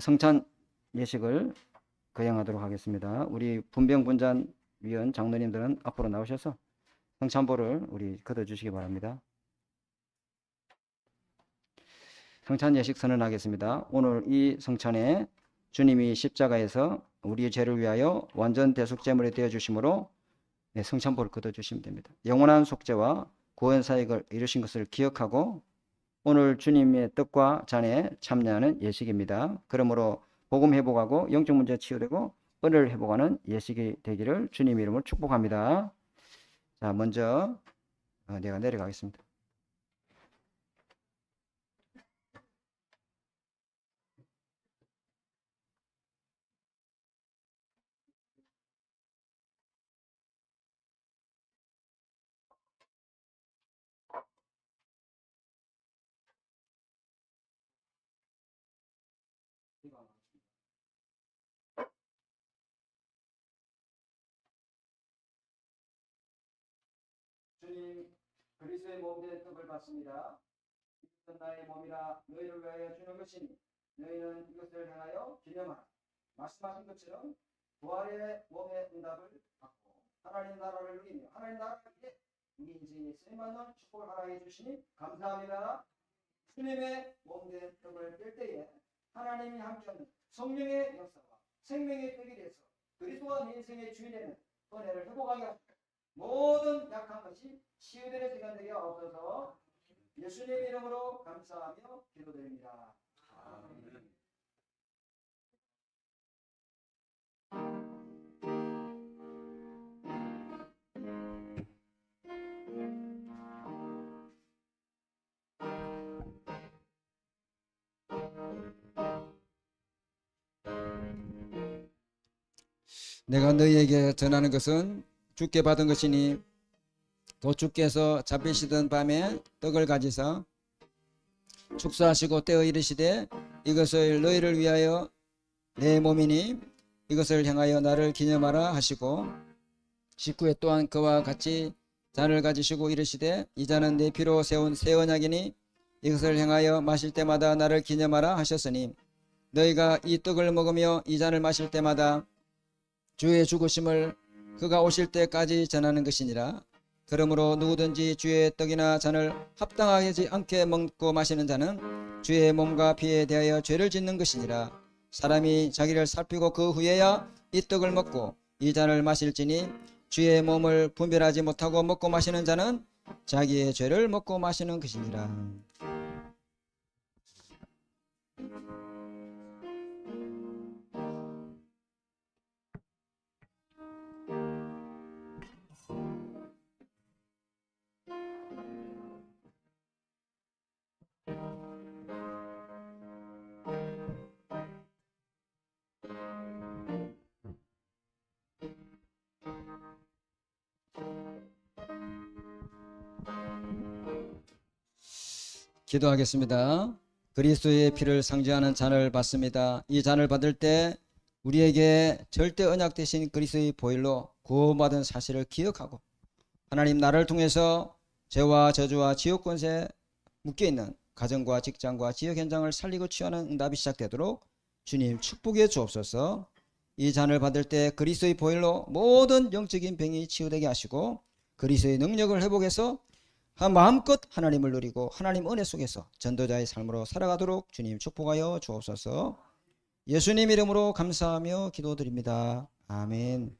성찬 예식을 거행하도록 하겠습니다. 우리 분병분잔 위원 장로님들은 앞으로 나오셔서 성찬보를 우리 걷어주시기 바랍니다. 성찬 예식 선언하겠습니다. 오늘 이 성찬에 주님이 십자가에서 우리의 죄를 위하여 완전 대속제물이 되어 주심으로 네, 성찬보를 걷어 주시면 됩니다. 영원한 속죄와 구원 사역을 이루신 것을 기억하고 오늘 주님의 뜻과 잔에 참여하는 예식입니다. 그러므로 복음 회복하고 영적 문제 치유되고 은혜를 회복하는 예식이 되기를 주님 이름으로 축복합니다. 자, 먼저 어, 내가 내려가겠습니다. 주님 그리스도의 몸된 떡을 받습니다. 이것은 나의 몸이라 너희를 위하여 주는 것이니 너희는 이것을 행하여 기념하라. 말씀하신 것처럼 부활의 몸의 응답을 받고 하나님 나라를 누리며 하나님 나라를 위해 우리 인생에 쓰임받는 축복을 하나해 주시니 감사합니다. 주님의 몸된 떡을 뺄 때에 하나님이 함께하는 성령의 역사와 생명의 떡이 돼서 그리스도와 내 인생의 주인되는 은혜를 회복하게 하시고 모든 약한 것이 치유되는 시간 되게 없어서 예수님 이름으로 감사하며 기도드립니다. 아멘. 내가 너희에게 전하는 것은 주께 받은 것이니 또 주께서 잡히시던 밤에 떡을 가지사 축사하시고 떼어 이르시되 이것을 너희를 위하여 내 몸이니 이것을 향하여 나를 기념하라 하시고 식구에 또한 그와 같이 잔을 가지시고 이르시되 이 잔은 내 피로 세운 새 언약이니 이것을 향하여 마실 때마다 나를 기념하라 하셨으니 너희가 이 떡을 먹으며 이 잔을 마실 때마다 주의 죽으심을 그가 오실 때까지 전하는 것이니라. 그러므로 누구든지 주의 떡이나 잔을 합당하지 않게 먹고 마시는 자는 주의 몸과 피에 대하여 죄를 짓는 것이니라. 사람이 자기를 살피고 그 후에야 이 떡을 먹고 이 잔을 마실지니 주의 몸을 분별하지 못하고 먹고 마시는 자는 자기의 죄를 먹고 마시는 것이니라. 기도하겠습니다. 그리스도의 피를 상징하는 잔을 받습니다. 이 잔을 받을 때 우리에게 절대 언약 되신 그리스도의 보혈로 구원받은 사실을 기억하고 하나님 나를 통해서 죄와 저주와 지옥 권세 묶여 있는 가정과 직장과 지역 현장을 살리고 치유하는 응답이 시작되도록 주님 축복해 주옵소서. 이 잔을 받을 때 그리스도의 보혈로 모든 영적인 병이 치유되게 하시고 그리스도의 능력을 회복해서 한 마음껏 하나님을 누리고 하나님 은혜 속에서 전도자의 삶으로 살아가도록 주님 축복하여 주옵소서. 예수님 이름으로 감사하며 기도드립니다. 아멘.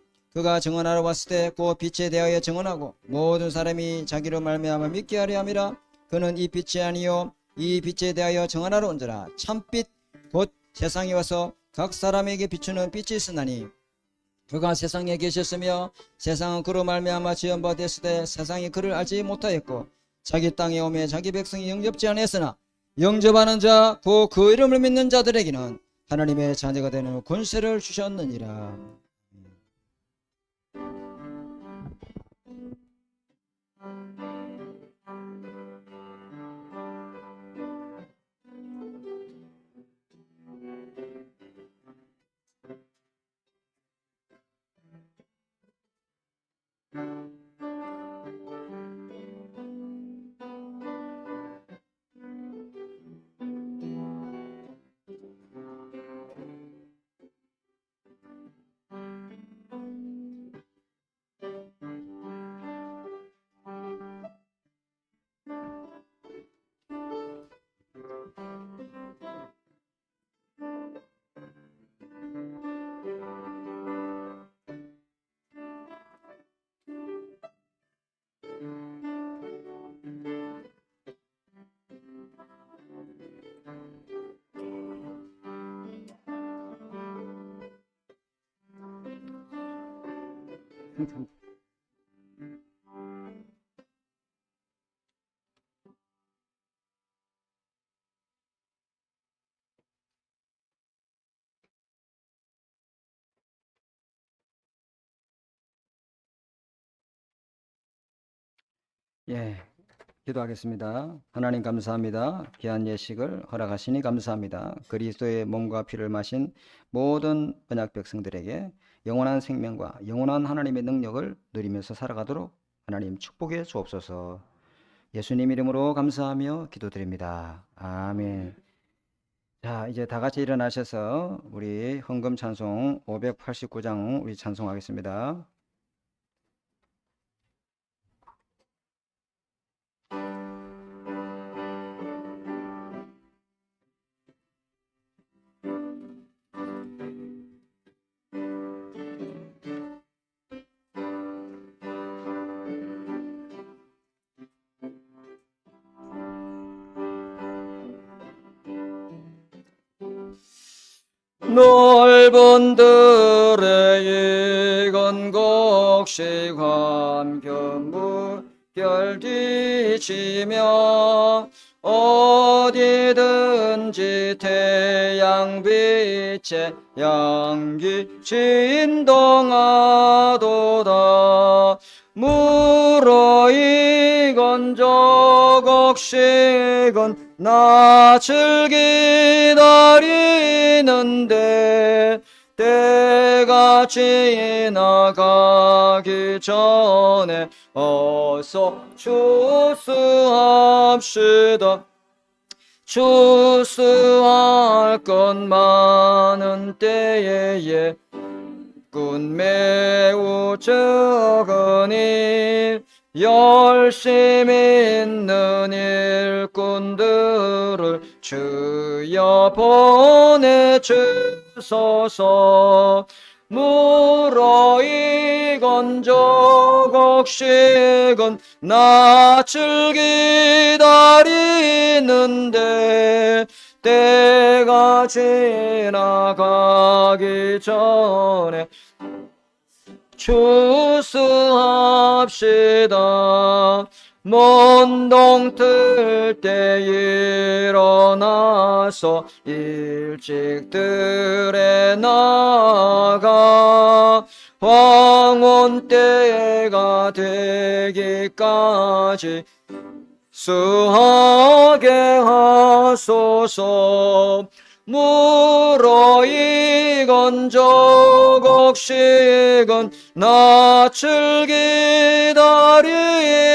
그가 증언하러 왔을 때그 빛에 대하여 증언하고 모든 사람이 자기로 말미암아 믿게 하려 함이라 그는 이 빛이 아니요 이 빛에 대하여 증언하러 온저라 참빛 곧 세상에 와서 각 사람에게 비추는 빛이 있으나니 그가 세상에 계셨으며 세상은 그로 말미암아 지연바 됐을 때 세상이 그를 알지 못하였고 자기 땅에 오매 자기 백성이 영접지 않았으나 영접하는 자 곧 그 이름을 믿는 자들에게는 하나님의 자녀가 되는 권세를 주셨느니라 thank mm -hmm. you 예, 기도하겠습니다. 하나님 감사합니다. 귀한 예식을 허락하시니 감사합니다. 그리스도의 몸과 피를 마신 모든 언약 백성들에게 영원한 생명과 영원한 하나님의 능력을 누리면서 살아가도록 하나님 축복해 주옵소서. 예수님 이름으로 감사하며 기도드립니다. 아멘. 자, 이제 다 같이 일어나셔서 우리 헌금 찬송 589장 우리 찬송하겠습니다. 넓은 들의 이건 곡식 환경물 결뒤치며 어디든지 태양빛에 양기 진동하도다. 물어 이건 저곡식은 낯을 기다리는데 때가 지나가기 전에 어서 추수합시다. 추수할 것 많은 때에 꾼 매우 적은 일 열심히 있는 일꾼들을 주여 보내주소서 물어 이건 저곡식은 낯을 기다리는데 때가 지나가기 전에 추수합시다. 먼동 틀때 일어나서 일찍 들에 나가 황혼 때가 되기까지 수하게 하소서. 물어 이건 저곡식은 낯을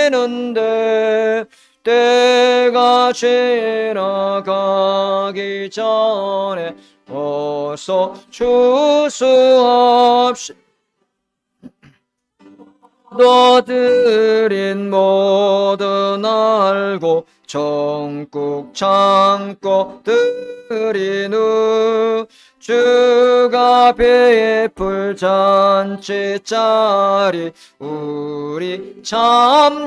기다리는데 때가 지나가기 전에 어서 추수합시다 너들인 모든 알고 정국 창고 드리누 주가 베풀 잔치자리 우리 참여하겠네.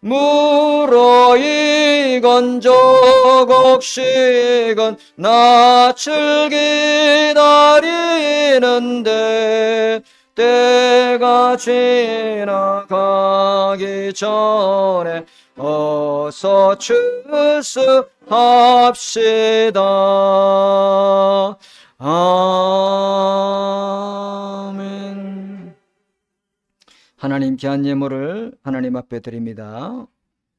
무로 이건 조곡식은 낯을 기다리는데 때가 지나가기 전에 어서 출수 합시다. 아멘. 하나님 귀한 예물을 하나님 앞에 드립니다.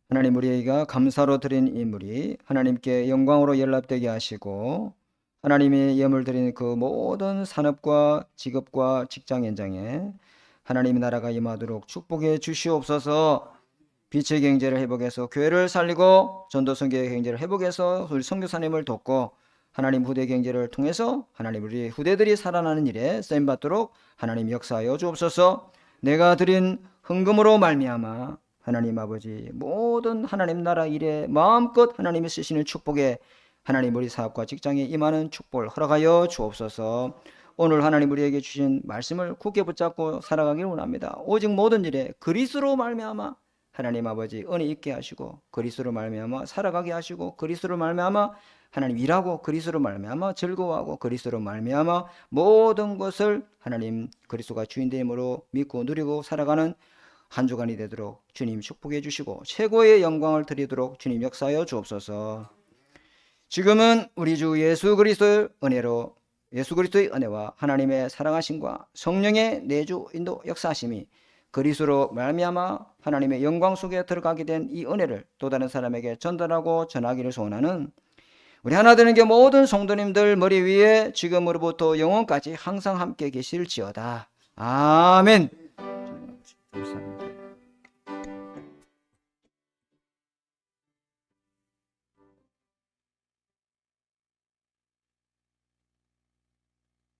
하나님 우리가 감사로 드린 이 물이 하나님께 영광으로 연락되게 하시고 하나님의 예물 드린 그 모든 산업과 직업과 직장 현장에 하나님의 나라가 임하도록 축복해 주시옵소서. 빛의 경제를 회복해서 교회를 살리고 전도 선교의 경제를 회복해서 우리 선교사님을 돕고 하나님 후대 경제를 통해서 하나님 우리 후대들이 살아나는 일에 쓰임 받도록 하나님 역사하여 주옵소서. 내가 드린 헌금으로 말미암아 하나님 아버지 모든 하나님 나라 일에 마음껏 하나님이 쓰시는 축복에 하나님 우리 사업과 직장에 임하는 축복을 허락하여 주옵소서. 오늘 하나님 우리에게 주신 말씀을 굳게 붙잡고 살아가기를 원합니다. 오직 모든 일에 그리스로 말미암아 하나님 아버지 은혜 있게 하시고 그리스로 말미암아 살아가게 하시고 그리스로 말미암아 하나님 일하고 그리스로 말미암아 즐거워하고 그리스로 말미암아 모든 것을 하나님 그리스도가 주인됨으로 믿고 누리고 살아가는 한 주간이 되도록 주님 축복해 주시고 최고의 영광을 드리도록 주님 역사하여 주옵소서. 지금은 우리 주 예수 그리스도의 은혜로 예수 그리스도의 은혜와 하나님의 사랑하심과 성령의 내주 인도 역사하심이 그리스도로 말미암아 하나님의 영광 속에 들어가게 된 이 은혜를 또 다른 사람에게 전달하고 전하기를 소원하는 우리 하나 되는 게 모든 성도님들 머리 위에 지금으로부터 영원까지 항상 함께 계실지어다. 아멘. 감사합니다.